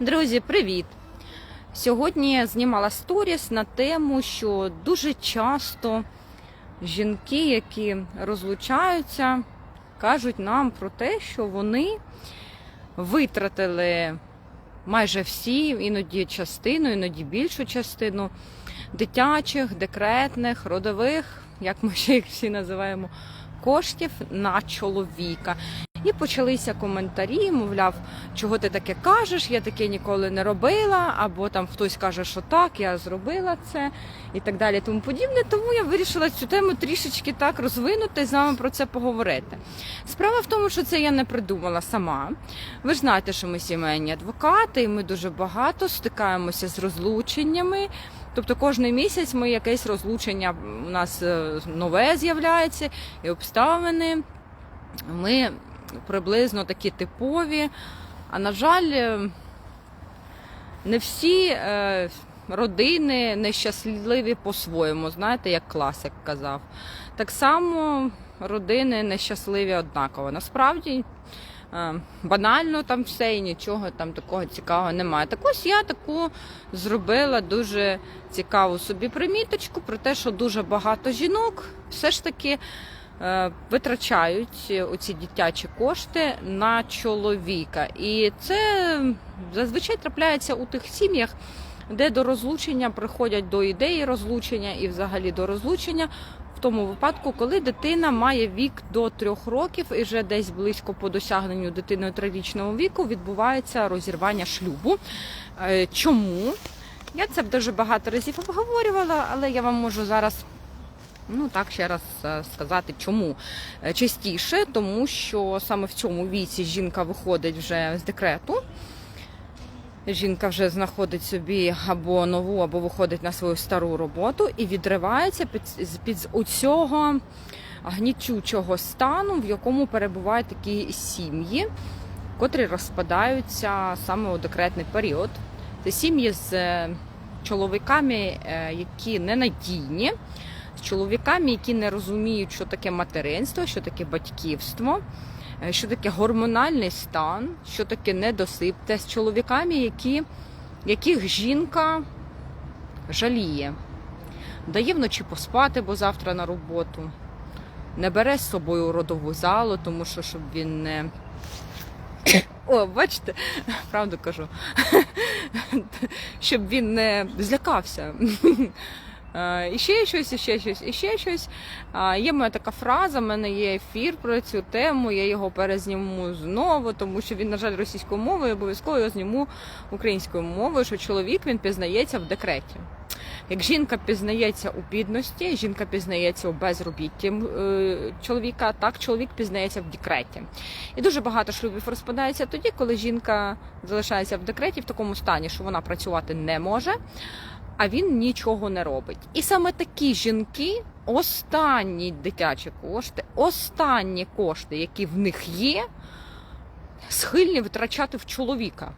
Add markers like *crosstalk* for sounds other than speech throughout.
Друзі, привіт! Сьогодні я знімала сторіс на тему, що дуже часто жінки, які розлучаються, кажуть нам про те, що вони витратили майже всі, іноді частину, іноді більшу частину дитячих, декретних, родових, як ми ще їх всі називаємо, коштів на чоловіка. І почалися коментарі, мовляв, чого ти таке кажеш, я таке ніколи не робила, або там хтось каже, що так, я зробила це і так далі, тому подібне. Тому я вирішила цю тему трішечки так розвинути і з вами про це поговорити. Справа в тому, що це я не придумала сама. Ви ж знаєте, що ми сімейні адвокати, і ми дуже багато стикаємося з розлученнями. Тобто кожен місяць ми якесь розлучення у нас е, нове з'являється, і обставини. Ми приблизно такі типові. А на жаль, е, не всі е, родини нещасливі по-своєму, знаєте, як класик казав. Так само родини нещасливі однаково. Насправді е, банально там все і нічого там такого цікавого немає. Так ось я таку зробила дуже цікаву собі приміточку про те, що дуже багато жінок все ж таки витрачають оці дитячі кошти на чоловіка. І це зазвичай трапляється у тих сім'ях, де до розлучення приходять до ідеї розлучення і взагалі до розлучення. В тому випадку, коли дитина має вік до трьох років і вже десь близько по досягненню дитиною трирічного віку відбувається розірвання шлюбу. Е, Чому? Я це дуже багато разів обговорювала, але я вам можу зараз Ну так ще раз е, сказати, чому Е, частіше, тому що саме в цьому віці жінка виходить вже з декрету. Жінка вже знаходить собі або нову, або виходить на свою стару роботу і відривається під, під оцього гнітючого стану, в якому перебувають такі сім'ї, котрі розпадаються саме у декретний період. Це сім'ї з е, чоловіками, які ненадійні з чоловіками, які не розуміють, що таке материнство, що таке батьківство, е, що таке гормональний стан, що таке недосип, та з чоловіками, які, яких жінка жаліє, дає вночі поспати, бо завтра на роботу, не бере з собою родову залу, тому що щоб він не. *coughs* О, бачите, *coughs* правду кажу, *coughs* щоб він не злякався. Е, І ще щось, і ще щось, і ще щось. Є моя така фраза, в мене є ефір про цю тему, я його перезніму знову, тому що він, на жаль, російською мовою, обов'язково його зніму українською мовою, що чоловік він пізнається в декреті. Як жінка пізнається у бідності, жінка пізнається у безробітті е, чоловіка, так чоловік пізнається в декреті. І дуже багато шлюбів розпадається тоді, коли жінка залишається в декреті в такому стані, що вона працювати не може а він нічого не робить. І саме такі жінки, останні дитячі кошти, останні кошти, які в них є, схильні витрачати в чоловіка.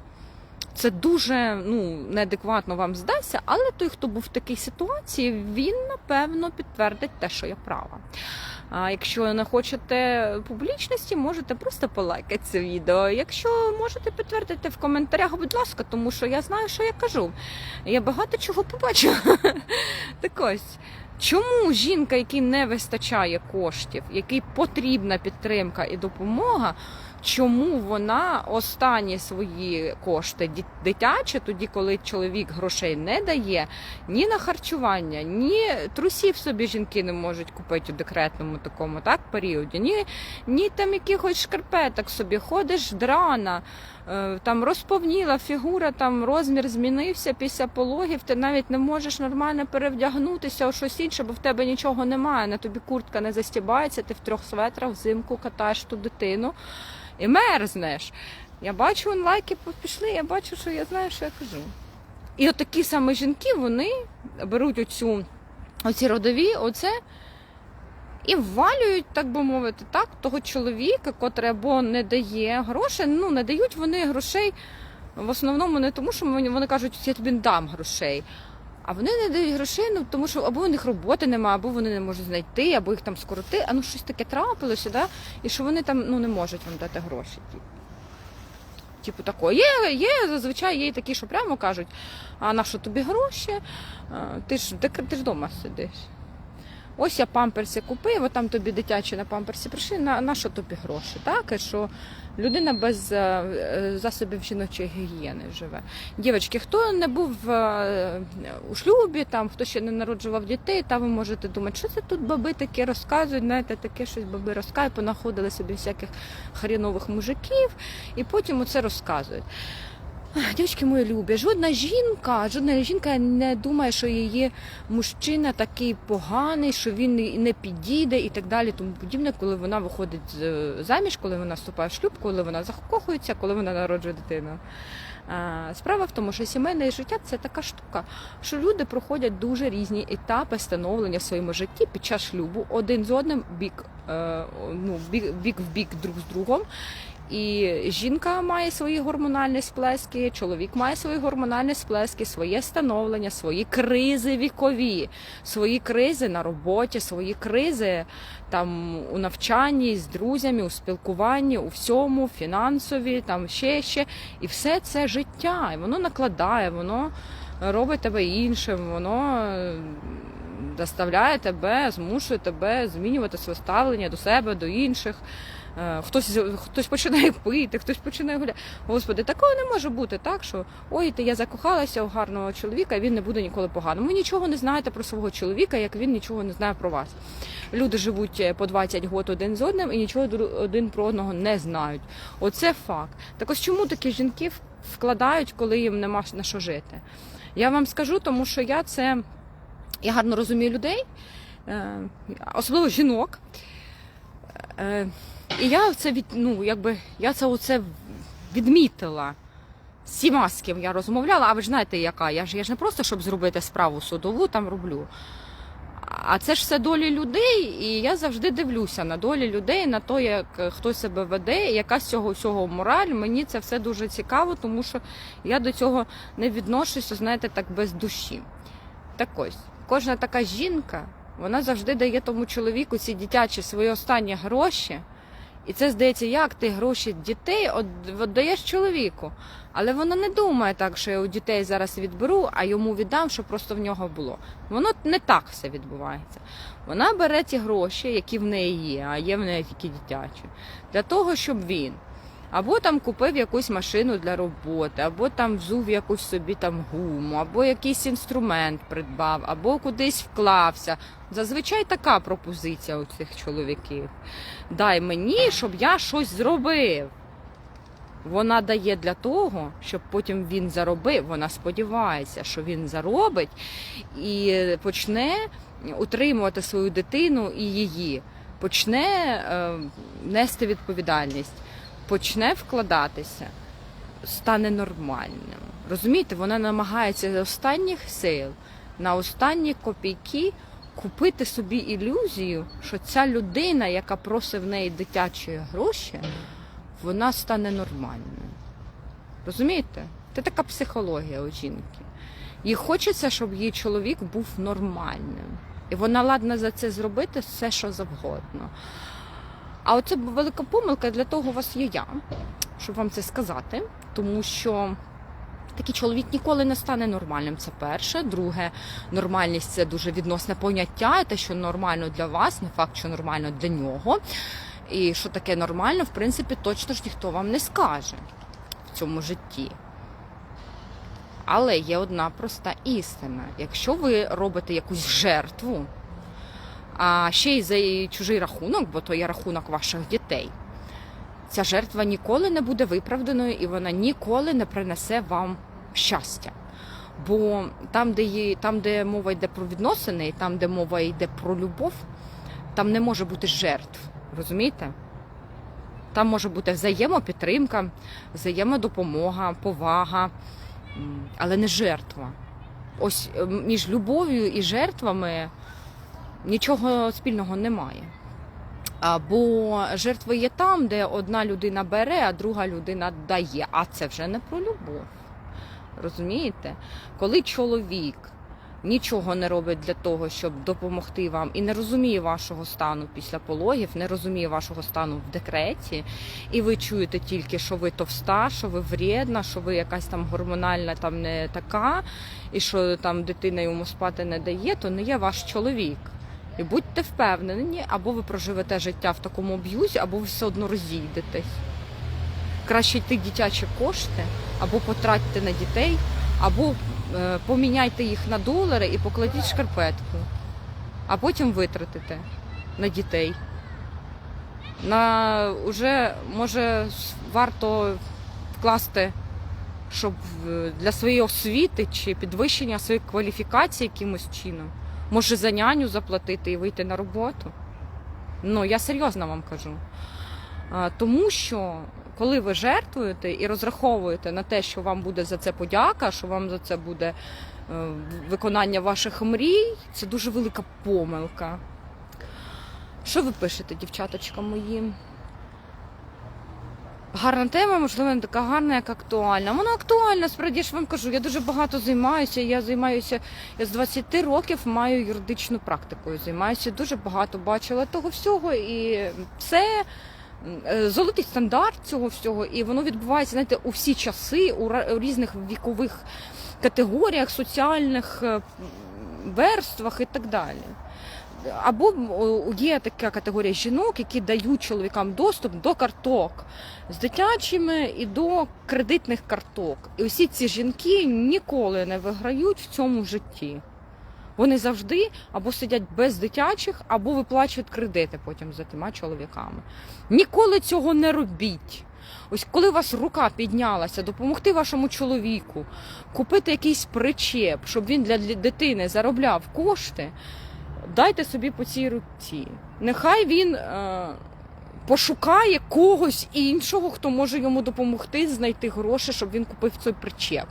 Це дуже ну, неадекватно вам здасться, але той, хто був в такій ситуації, він напевно підтвердить те, що я права. А якщо не хочете публічності, можете просто полайкати це відео. Якщо можете підтвердити в коментарях, будь ласка, тому що я знаю, що я кажу. Я багато чого побачила. *laughs* Так ось. Чому жінка, якій не вистачає коштів, якій потрібна підтримка і допомога, чому вона останні свої кошти дитячі, тоді коли чоловік грошей не дає ні на харчування, ні трусів собі жінки не можуть купити у декретному такому так періоді, ні, ні там якихось шкарпеток собі ходиш драна. Е, Там розповніла фігура, там розмір змінився після пологів. Ти навіть не можеш нормально перевдягнутися у щось інше, бо в тебе нічого немає. На тобі куртка не застібається, ти в трьох светрах взимку катаєш ту дитину і мерзнеш. Я бачу лайки пішли, я бачу, що я знаю, що я кажу. І от такі саме жінки вони беруть оцю, оці родові, оце і ввалюють, так би мовити, так, того чоловіка, котрий або не дає грошей. Ну, не дають вони грошей в основному не тому, що вони кажуть, я тобі не дам грошей. А вони не дають грошей, ну тому що або у них роботи немає, або вони не можуть знайти, або їх там скороти, а ну щось таке трапилося, да? і що вони там ну, не можуть вам дати гроші. типу такого. Є, є зазвичай є такі, що прямо кажуть, а на що тобі гроші? Ти ж ти, ти ж вдома сидиш. Ось я памперси купив, от там тобі дитячі на памперсі прийшли, на, на що тобі гроші? Так? Що людина без е, засобів жіночої гігієни живе. Дівчатки, хто не був е, у шлюбі, там, хто ще не народжував дітей, та ви можете думати, що це тут баби таке розказують, знаєте, таке щось баби розказують, понаходили собі всяких хрінових мужиків, і потім оце розказують. Дівчатки мої любі, жодна жінка, жодна жінка не думає, що її мужчина такий поганий, що він не- підійде і так далі, тому подібне, коли вона виходить заміж, коли вона вступає в шлюб, коли вона закохується, коли вона народжує дитину. Справа в тому, що сімейне життя це така штука, що люди проходять дуже різні етапи становлення в своєму житті під час шлюбу, один з одним бік, е, ну, бік, бік в бік друг з другом. І жінка має свої гормональні сплески, чоловік має свої гормональні сплески, своє становлення, свої кризи вікові, свої кризи на роботі, свої кризи там у навчанні з друзями, у спілкуванні, у всьому, фінансові, там ще ще. І все це життя. І воно накладає, воно робить тебе іншим, воно заставляє тебе, змушує тебе змінювати своє ставлення до себе, до інших. Е, Хтось хтось починає *laughs* пити, хтось починає гуляти. Господи, такого не може бути, так що ой, ти я закохалася у гарного чоловіка, і він не буде ніколи поганим. Ви нічого не знаєте про свого чоловіка, як він нічого не знає про вас. Люди живуть е, по 20 років один з одним і нічого один про одного не знають. Оце факт. Так ось чому такі жінки вкладають, коли їм нема на що жити? Я вам скажу, тому що я це я гарно розумію людей, е, особливо жінок. І я це від, ну, якби, я це оце відмітила. Всіма, з ким я розмовляла, а ви ж знаєте, яка? Я ж, я ж не просто, щоб зробити справу судову, там роблю. А це ж все долі людей, і я завжди дивлюся на долі людей, на те, як е, хто себе веде, яка з цього всього мораль. Мені це все дуже цікаво, тому що я до цього не відношуся, знаєте, так без душі. Так ось, кожна така жінка, вона завжди дає тому чоловіку ці дитячі свої останні гроші. І це здається, як ти гроші дітей віддаєш чоловіку. Але вона не думає так, що я у дітей зараз відберу, а йому віддам, що просто в нього було. Воно не так все відбувається. Вона бере ті гроші, які в неї є, а є в неї тільки дитячі, для того, щоб він або там купив якусь машину для роботи, або там взув якусь собі там гуму, або якийсь інструмент придбав, або кудись вклався. Зазвичай така пропозиція у цих чоловіків. Дай мені, щоб я щось зробив. Вона дає для того, щоб потім він заробив. Вона сподівається, що він заробить і почне утримувати свою дитину і її, почне е, нести відповідальність, почне вкладатися, стане нормальним. Розумієте, вона намагається з останніх сил на останні копійки купити собі ілюзію, що ця людина, яка просить в неї дитячі гроші, вона стане нормальною. Розумієте? Це така психологія у жінки. Їй хочеться, щоб її чоловік був нормальним. І вона ладна за це зробити все, що завгодно. А оце велика помилка, для того у вас є я, щоб вам це сказати, тому що такий чоловік ніколи не стане нормальним. Це перше. Друге, нормальність це дуже відносне поняття. Те, що нормально для вас, не факт, що нормально для нього. І що таке нормально, в принципі, точно ж ніхто вам не скаже в цьому житті. Але є одна проста істина. Якщо ви робите якусь жертву, а ще й за чужий рахунок, бо то є рахунок ваших дітей, ця жертва ніколи не буде виправданою і вона ніколи не принесе вам щастя. Бо там, де, є, там, де мова йде про відносини, і там, де мова йде про любов, там не може бути жертв. Розумієте? Там може бути взаємопідтримка, взаємодопомога, повага, але не жертва. Ось між любов'ю і жертвами нічого спільного немає. А, Бо жертви є там, де одна людина бере, а друга людина дає. А це вже не про любов. Розумієте? Коли чоловік нічого не робить для того, щоб допомогти вам, і не розуміє вашого стану після пологів, не розуміє вашого стану в декреті, і ви чуєте тільки, що ви товста, що ви вредна, що ви якась там гормональна, там не така, і що там дитина йому спати не дає, то не є ваш чоловік. І будьте впевнені, або ви проживете життя в такому аб'юзі, або ви все одно розійдетесь. Краще йти дитячі кошти, або потратьте на дітей, або е, поміняйте їх на долари і покладіть шкарпетку, а потім витратите на дітей. На уже може варто вкласти, щоб е, для своєї освіти чи підвищення своєї кваліфікації якимось чином. Може за няню заплатити і вийти на роботу. Ну, я серйозно вам кажу. Тому що коли ви жертвуєте і розраховуєте на те, що вам буде за це подяка, що вам за це буде е, виконання ваших мрій, це дуже велика помилка. Що ви пишете, дівчаточка мої? Гарна тема, можливо, не така гарна, як актуальна. Вона актуальна, справді ж вам кажу. Я дуже багато займаюся. Я займаюся я з 20 років маю юридичну практикою. Займаюся дуже багато бачила того всього, і це е, золотий стандарт цього всього, і воно відбувається знаєте, у всі часи, у різних вікових категоріях, соціальних е, верствах і так далі. Або є така категорія жінок, які дають чоловікам доступ до карток з дитячими і до кредитних карток. І усі ці жінки ніколи не виграють в цьому житті. Вони завжди або сидять без дитячих, або виплачують кредити потім за тима чоловіками. Ніколи цього не робіть. Ось коли у вас рука піднялася допомогти вашому чоловіку, купити якийсь причеп, щоб він для дитини заробляв кошти, дайте собі по цій руці. Нехай він е, пошукає когось іншого, хто може йому допомогти знайти гроші, щоб він купив цей причеп.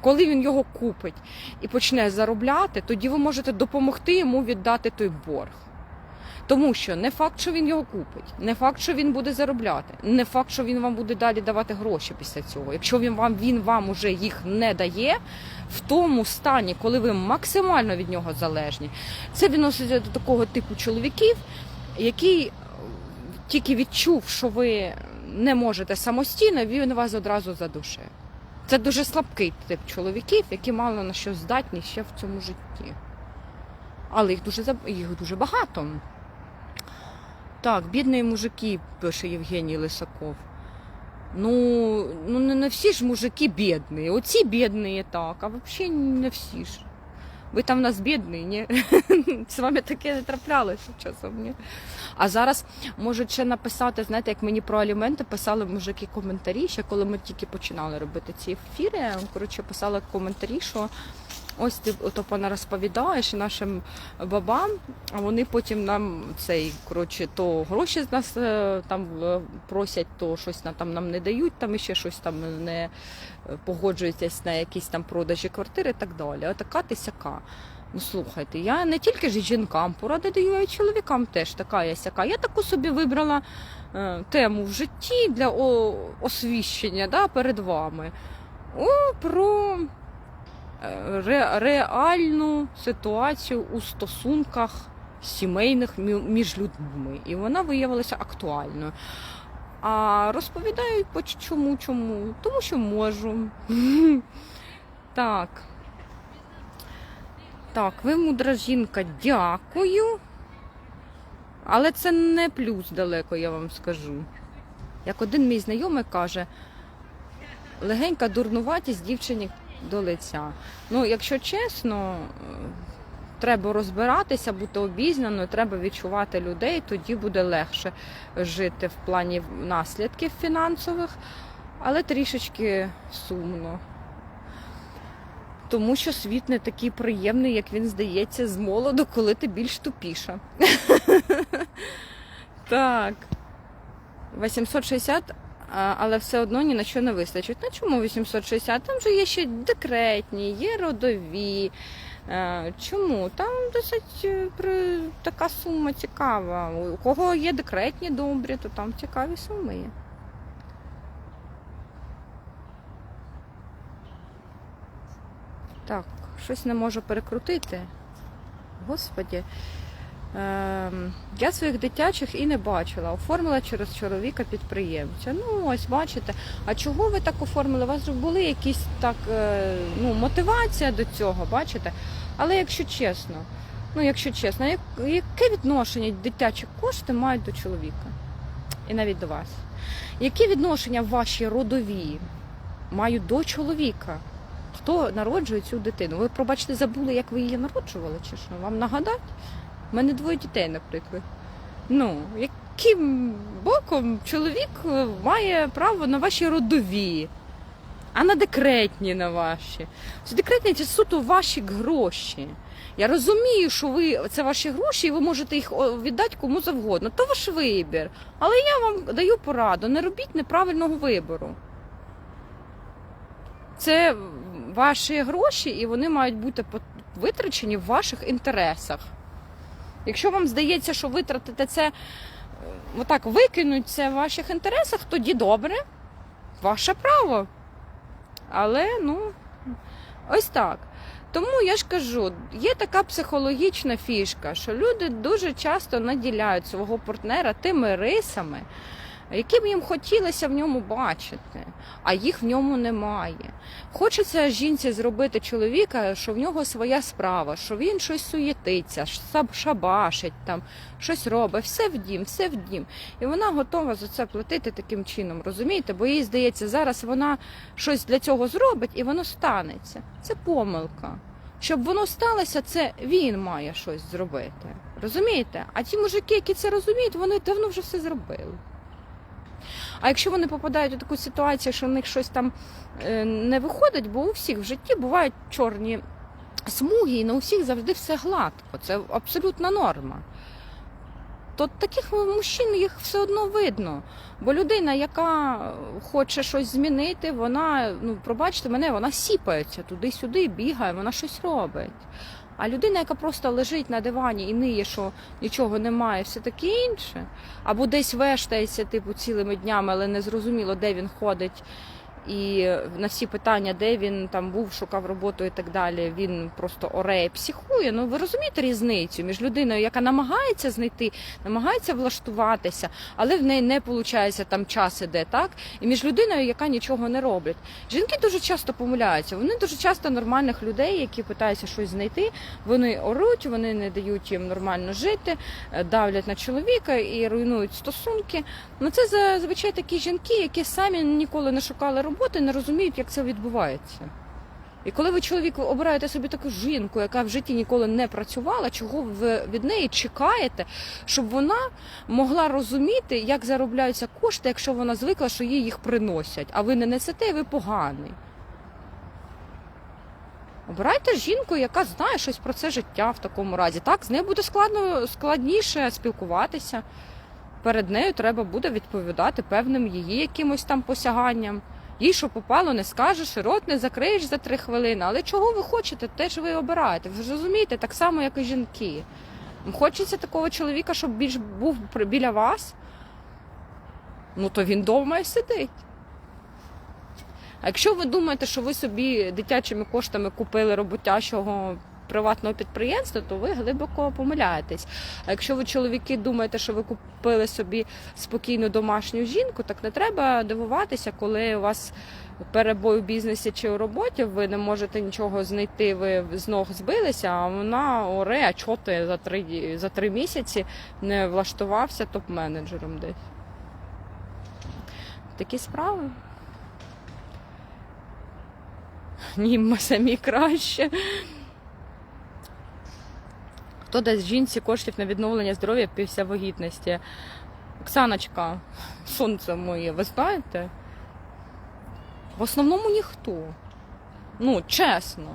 Коли він його купить і почне заробляти, тоді ви можете допомогти йому віддати той борг. Тому що не факт, що він його купить, не факт, що він буде заробляти, не факт, що він вам буде далі давати гроші після цього. Якщо він вам він вам уже їх не дає в тому стані, коли ви максимально від нього залежні, це відноситься до такого типу чоловіків, який е, тільки відчув, що ви не можете самостійно, він вас одразу задушив. Це дуже слабкий тип чоловіків, які мало на що здатні ще в цьому житті. Але їх дуже їх дуже багато. Так, бідні мужики, пише Євгеній Лисаков. Ну, ну не, всі ж мужики бідні. Оці бідні так, а взагалі не всі ж. Ви там в нас бідні, ні? *laughs* З вами таке не траплялося часом, ні? А зараз можуть ще написати, знаєте, як мені про аліменти писали мужики коментарі, ще коли ми тільки починали робити ці ефіри. Коротше, писали коментарі, що ось ти ото пана розповідаєш нашим бабам, а вони потім нам цей коротше, то гроші з нас е, там е, просять, то щось на- там нам не дають, там і ще щось там не е, погоджуєтесь на якісь там продажі квартири і так далі. А така ти сяка. Ну слухайте, я не тільки ж жінкам поради даю, а й чоловікам теж така я сяка. Я таку собі вибрала е, тему в житті для о, освіщення да, перед вами. О, про реальну ситуацію у стосунках сімейних між людьми. І вона виявилася актуальною. А розповідаю по чому, чому? Тому що можу. *laughs* Так. Так, ви мудра жінка, дякую. Але це не плюс далеко, я вам скажу. Як один мій знайомий каже, легенька дурнуватість дівчині до лиця. Ну, якщо чесно, е, треба розбиратися, бути обізнаною, треба відчувати людей, тоді буде легше жити в плані наслідків фінансових, але трішечки сумно. Тому що світ не такий приємний, як він здається, з молоду, коли ти більш тупіша. *laughs* Так. 860, а, але все одно ні на що не вистачить. На чому 860? Там же є ще декретні, є родові. Чому? Там досить е, така сума цікава. У кого є декретні добрі, то там цікаві суми є. Так. щось не можу перекрутити. Господі. Ем, я своїх дитячих і не бачила. Оформила через чоловіка підприємця. Ну, ось бачите. А чого ви так оформили? У вас були якісь так е, ну, мотивація до цього, бачите? Але якщо чесно, ну якщо чесно, яке відношення дитячі кошти мають до чоловіка? І навіть до вас? Яке відношення ваші родові мають до чоловіка? Хто народжує цю дитину? Ви, пробачте, забули, як ви її народжували, чи що? Вам нагадати? У мене двоє дітей, наприклад. Ну, яким боком чоловік е, має право на ваші родові, а на декретні на ваші. Це декретні це суто ваші гроші. Я розумію, що ви це ваші гроші, і ви можете їх віддати кому завгодно. То ваш вибір. Але я вам даю пораду: не робіть неправильного вибору. Це ваші гроші, і вони мають бути витрачені в ваших інтересах. Якщо вам здається, що витратите це е, отак викинуть це в ваших інтересах, тоді добре, ваше право. Але ну, ось так. Тому я ж кажу, є така психологічна фішка, що люди дуже часто наділяють свого партнера тими рисами, які б їм хотілося в ньому бачити, а їх в ньому немає. Хочеться жінці зробити чоловіка, що в нього своя справа, що він щось суєтиться, шабашить там, щось робить, все в дім, все в дім. І вона готова за це платити таким чином, розумієте? Бо їй здається, зараз вона щось для цього зробить і воно станеться. Це помилка. Щоб воно сталося, це він має щось зробити. Розумієте? А ті мужики, які це розуміють, вони давно вже все зробили. А якщо вони попадають у таку ситуацію, що в них щось там е, не виходить, бо у всіх в житті бувають чорні смуги, і на усіх завжди все гладко. Це абсолютна норма. То таких мужчин їх все одно видно. Бо людина, яка хоче щось змінити, вона, ну пробачте мене, вона сіпається туди-сюди, бігає, вона щось робить. А людина, яка просто лежить на дивані і ниє, що нічого немає, все таке інше, або десь вештається, типу, цілими днями, але не зрозуміло, де він ходить. І на всі питання, де він там був, шукав роботу і так далі, він просто ореє, психує. Ну ви розумієте різницю між людиною, яка намагається знайти, намагається влаштуватися, але в неї не виходить там час іде, так? І між людиною, яка нічого не робить. Жінки дуже часто помиляються. Вони дуже часто нормальних людей, які питаються щось знайти, вони оруть, вони не дають їм нормально жити, е, давлять на чоловіка і руйнують стосунки. Ну це зазвичай такі жінки, які самі ніколи не шукали роботи, не розуміють, як це відбувається. І коли ви чоловік обираєте собі таку жінку, яка в житті ніколи не працювала, чого ви від неї чекаєте, щоб вона могла розуміти, як заробляються кошти, якщо вона звикла, що їй їх приносять, а ви не несете, і ви поганий. Обирайте жінку, яка знає щось про це життя в такому разі. Так, з нею буде складно, складніше спілкуватися. Перед нею треба буде відповідати певним її якимось там посяганням. Їй, що попало, не скажеш, рот не закриєш за три хвилини. Але чого ви хочете, те ж ви обираєте. Ви ж розумієте, так само, як і жінки. Хочеться такого чоловіка, щоб більш був біля вас. Ну то він вдома і сидить. А якщо ви думаєте, що ви собі дитячими коштами купили роботящого приватного підприємства, то ви глибоко помиляєтесь. А якщо ви чоловіки думаєте, що ви купили собі спокійну домашню жінку, так не треба дивуватися, коли у вас перебой у бізнесі чи у роботі, ви не можете нічого знайти, ви з ног збилися, а вона оре, а чого ти за три, за три місяці не влаштувався топ-менеджером десь. Такі справи. Ні, ми самі краще. Хто дасть жінці коштів на відновлення здоров'я після вагітності? Оксаночка, сонце моє, ви знаєте? В основному ніхто. Ну, чесно.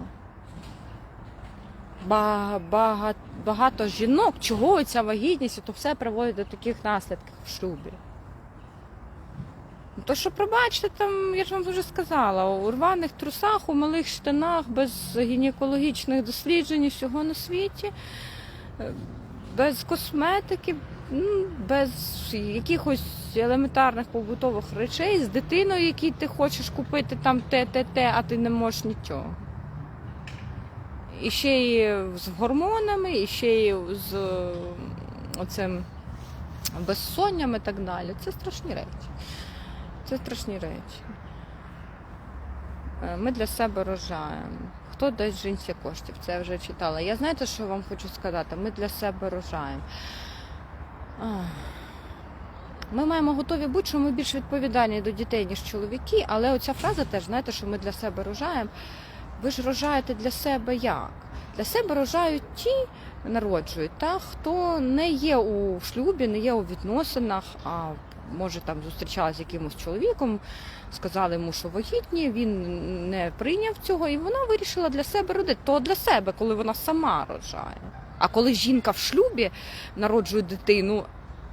Ба- бага- багато жінок, чого ця вагітність, то все приводить до таких наслідків в шлюбі. Ну, То що, пробачте, там, я ж вам вже сказала, у рваних трусах, у малих штанах, без гінекологічних досліджень, всього на світі, без косметики, без якихось елементарних побутових речей, з дитиною, якій ти хочеш купити там те, те, те, а ти не можеш нічого. І ще й з гормонами, і ще й з е, оцим безсонням і так далі. Це страшні речі. Це страшні речі. Е, Ми для себе рожаємо. Хто дасть жінці коштів? Це я вже читала. Я знаєте, що вам хочу сказати? Ми для себе рожаємо. Ми маємо готові бути, що ми більш відповідальні до дітей, ніж чоловіки, але оця фраза теж, знаєте, що ми для себе рожаємо. Ви ж рожаєте для себе як? Для себе рожають ті, народжують, та, хто не є у шлюбі, не є у відносинах, а може там зустрічалися з якимось чоловіком, сказали йому, що вагітні, він не прийняв цього, і вона вирішила для себе родити. То для себе, коли вона сама рожає. А коли жінка в шлюбі народжує дитину,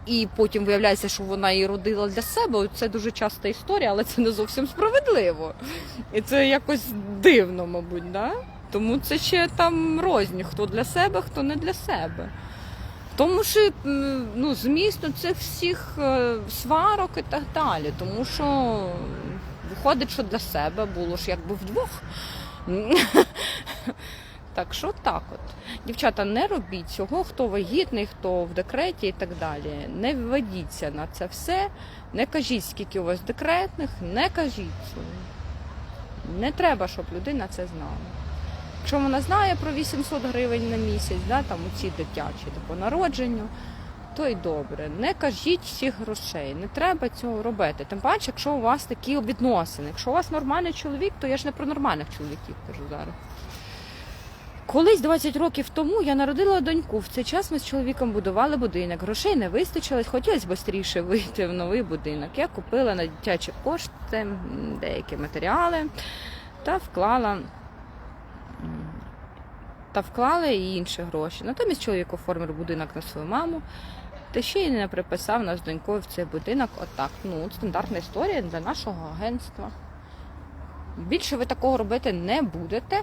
і потім виявляється, що вона її родила для себе, це дуже часта історія, але це не зовсім справедливо. І це якось дивно, мабуть, да? Тому це ще там розні, хто для себе, хто не для себе. Тому що ну, зміст цих всіх е, сварок і так далі. Тому що виходить, що для себе було ж якби вдвох. *laughs* Так що так от. Дівчата, не робіть цього, хто вагітний, хто в декреті і так далі. Не ведіться на це все. Не кажіть, скільки у вас декретних, не кажіть. Не треба, щоб людина це знала. Якщо вона знає про 800 гривень на місяць, да, там оці дитячі та по народженню, то й добре. Не кажіть всіх грошей, не треба цього робити. Тим паче, якщо у вас такі відносини. Якщо у вас нормальний чоловік, то я ж не про нормальних чоловіків кажу зараз. Колись 20 років тому я народила доньку. В цей час ми з чоловіком будували будинок. Грошей не вистачилось, хотілося швидше вийти в новий будинок. Я купила на дитячі кошти деякі матеріали та вклала. Та вклали і інші гроші. Натомість чоловік оформив будинок на свою маму, та ще й не приписав нас донькою в цей будинок. Отак. Ну, стандартна історія для нашого агентства. Більше ви такого робити не будете.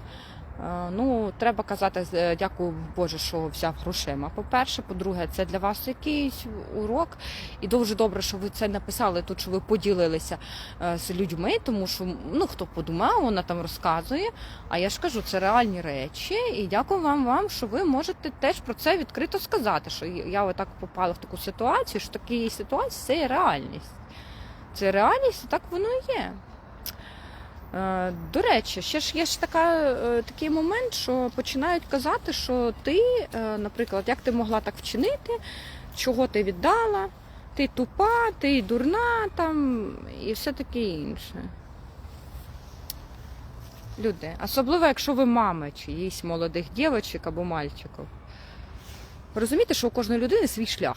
Е, Ну, треба казати, е, дякую Боже, що взяв грошима. По-перше, по-друге, це для вас якийсь урок. І дуже добре, що ви це написали тут, що ви поділилися е, з людьми, тому що ну хто подумав, вона там розказує. А я ж кажу, це реальні речі. І дякую вам, вам, що ви можете теж про це відкрито сказати. Що я отак попала в таку ситуацію, що такі ситуації це реальність. Це реальність, і так воно і є. Е, До речі, ще ж є ж така, е, такий момент, що починають казати, що ти, е, наприклад, як ти могла так вчинити, чого ти віддала, ти тупа, ти дурна там і все таке інше. Люди, особливо, якщо ви мами чиїсь молодих дівчинок або мальчиків. Розумієте, що у кожної людини свій шлях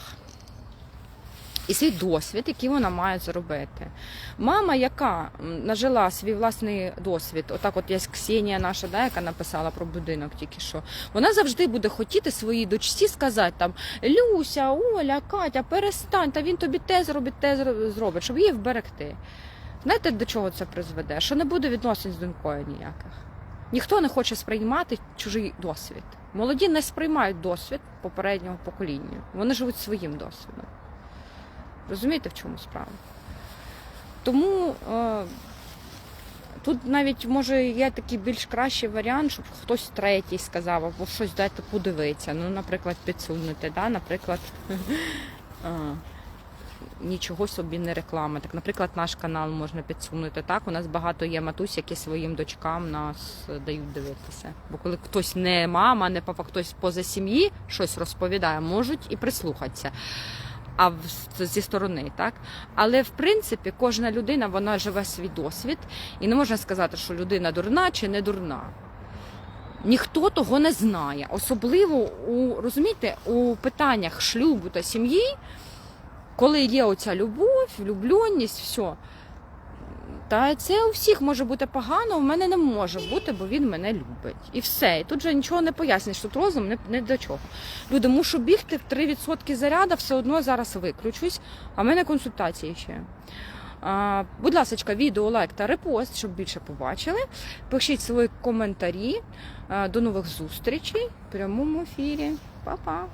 і свій досвід, який вона має зробити. Мама, яка нажила свій власний досвід, отак, от є Ксенія наша, да, яка написала про будинок тільки що, вона завжди буде хотіти своїй дочці сказати там Люся, Оля, Катя, перестань, та він тобі те зробить, те зробить, щоб її вберегти. Знаєте, до чого це призведе? Що не буде відносин з донькою ніяких. Ніхто не хоче сприймати чужий досвід. Молоді не сприймають досвід попереднього покоління. Вони живуть своїм досвідом. Розумієте, в чому справа? Тому е, тут навіть може є такий більш кращий варіант, щоб хтось третій сказав, або щось дайте подивитися. Ну, наприклад, підсунути, да? наприклад, *laughs* е, нічого собі не реклама. Так, наприклад, наш канал можна підсунути. Так, у нас багато є матусь, які своїм дочкам нас дають дивитися. Бо коли хтось не мама, не папа, хтось поза сім'ї щось розповідає, можуть і прислухатися. А зі сторони, так але в принципі кожна людина вона живе свій досвід, і не можна сказати, що людина дурна чи не дурна. Ніхто того не знає, особливо у розумієте, у питаннях шлюбу та сім'ї, коли є оця любов, влюбленість, все. Та це у всіх може бути погано, у мене не може бути, бо він мене любить. І все. І тут же нічого не поясниш, тут розум не, не до чого. Люди, мушу бігти в 3% заряду, все одно зараз виключусь, а в мене консультації ще. А, будь ласка, відео, лайк та репост, щоб більше побачили. Пишіть свої коментарі. А, До нових зустрічей в прямому ефірі. Па-па!